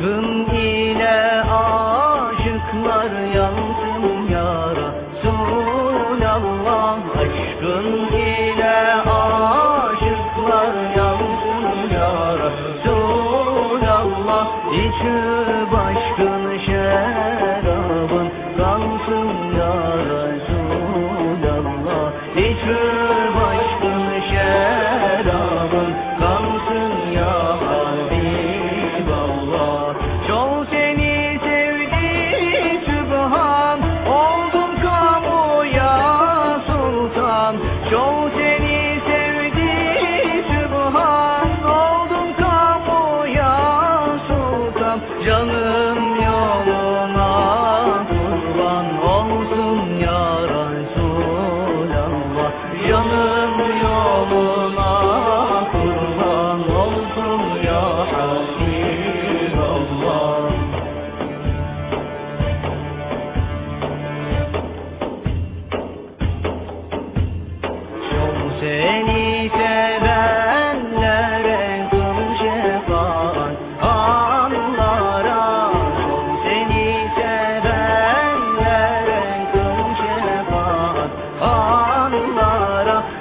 Aşkın ile aşıklar yandım ya Aşkın ile aşıklar yandım ya Resulallah İçim şerabın kalsın ya Resulallah İçim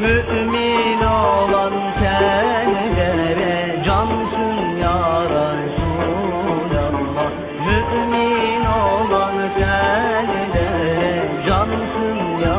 Mümin olan senlere cansın ya Resulallah. Mümin olan senlere cansın ya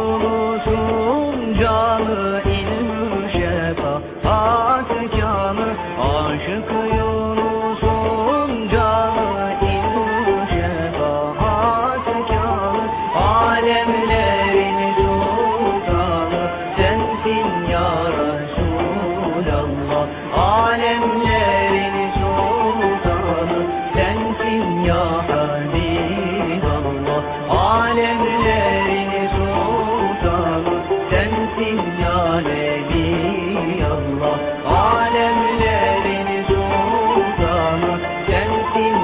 Alemlerin sultanı sensin ya Habiballah. Alemlerin sultanı sensin ya Nebi Allah Alemlerin sultanı sensin